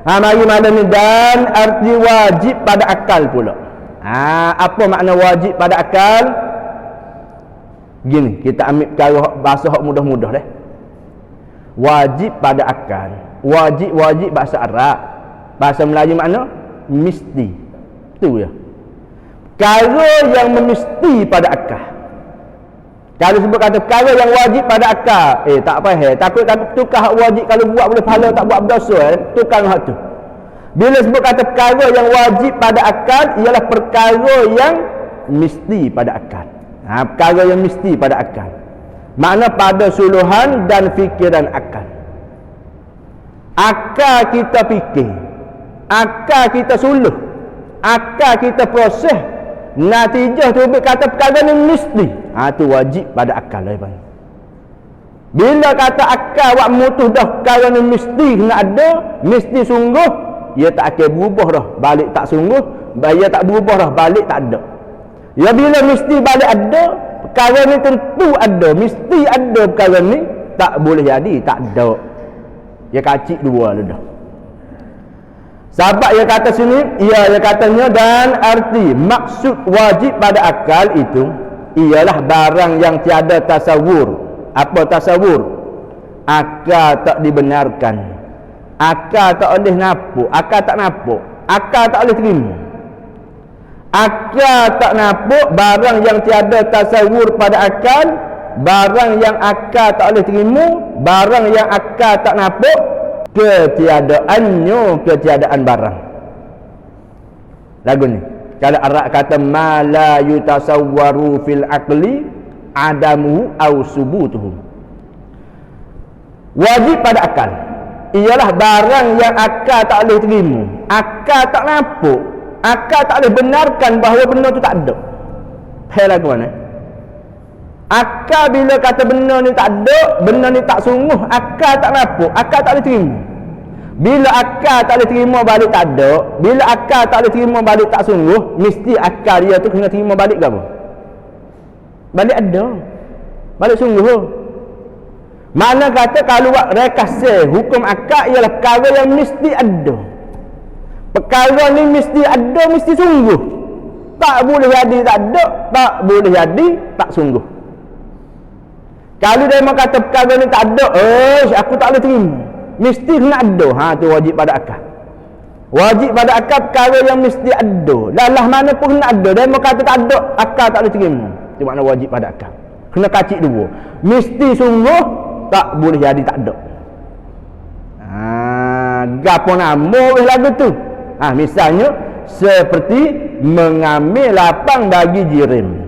Ha mari ni dan arti wajib pada akal pula. Ha apa makna wajib pada akal? Gini, kita ambil perkara bahasa hak mudah-mudah deh. Wajib pada akal. Wajib wajib bahasa Arab. Bahasa Melayu makna mesti. Tu ya. Perkara yang mesti pada akal. Kalau sebut kata perkara yang wajib pada akal, eh tak apa eh. Takut takut tukar hak wajib kalau buat boleh pahala tak buat berdosa eh. Tukar hak tu. Bila sebut kata perkara yang wajib pada akal ialah perkara yang mesti pada akal. Ha, perkara yang mesti pada akal. Makna pada suluhan dan fikiran akal. Akal kita fikir. Akal kita suluh. Akal kita proses. Natijah tu kata perkara ni mesti. Ha tu wajib pada akal lah bang. Bila kata akal buat mutuh dah perkara ni mesti kena ada, mesti sungguh, ia tak akan berubah dah. Balik tak sungguh, ia tak berubah dah. Balik tak ada. Ya bila mesti balik ada, perkara ni tentu ada, mesti ada perkara ni, tak boleh jadi, tak ada. Ya kacik dua lah dah. Sahabat yang kata sini, ia yang katanya dan arti maksud wajib pada akal itu ialah barang yang tiada tasawur. Apa tasawur? Akal tak dibenarkan. Akal tak boleh napuk. Akal tak napuk. Akal tak boleh terima. Akal tak napuk barang yang tiada tasawur pada akal. Barang yang akal tak boleh terima. Barang yang akal tak napuk ketiadaannya ketiadaan barang. Lagu ni. Kalau Arab kata ma la yutasawwaru fil aqli adamu au subutuhu. Wajib pada akal. Ialah barang yang akal tak boleh terima akal tak nampak akal tak boleh benarkan bahawa benda tu tak ada. Hai lagu mana Akal bila kata benda ni tak ada, benda ni tak sungguh, akal tak nampak, akal tak boleh terima. Bila akal tak boleh terima balik tak ada, bila akal tak boleh terima balik tak sungguh, mesti akal dia tu kena terima balik ke apa? Balik ada. Balik sungguh. Mana kata kalau buat rekasa hukum akal ialah perkara yang mesti ada. Perkara ni mesti ada, mesti sungguh. Tak boleh jadi tak ada, tak boleh jadi tak sungguh. Kalau dia mau kata perkara ni tak ada, eh aku tak boleh terima. Mesti kena ada. Ha tu wajib pada akal. Wajib pada akal perkara yang mesti ada. Lalah mana pun kena ada. Dia mau kata tak ada, akal tak boleh terima. Itu makna wajib pada akal. Kena kacik dua. Mesti sungguh tak boleh jadi tak ada. Ha, gapo nama weh lagu tu? Ha, misalnya seperti mengambil lapang bagi jirim.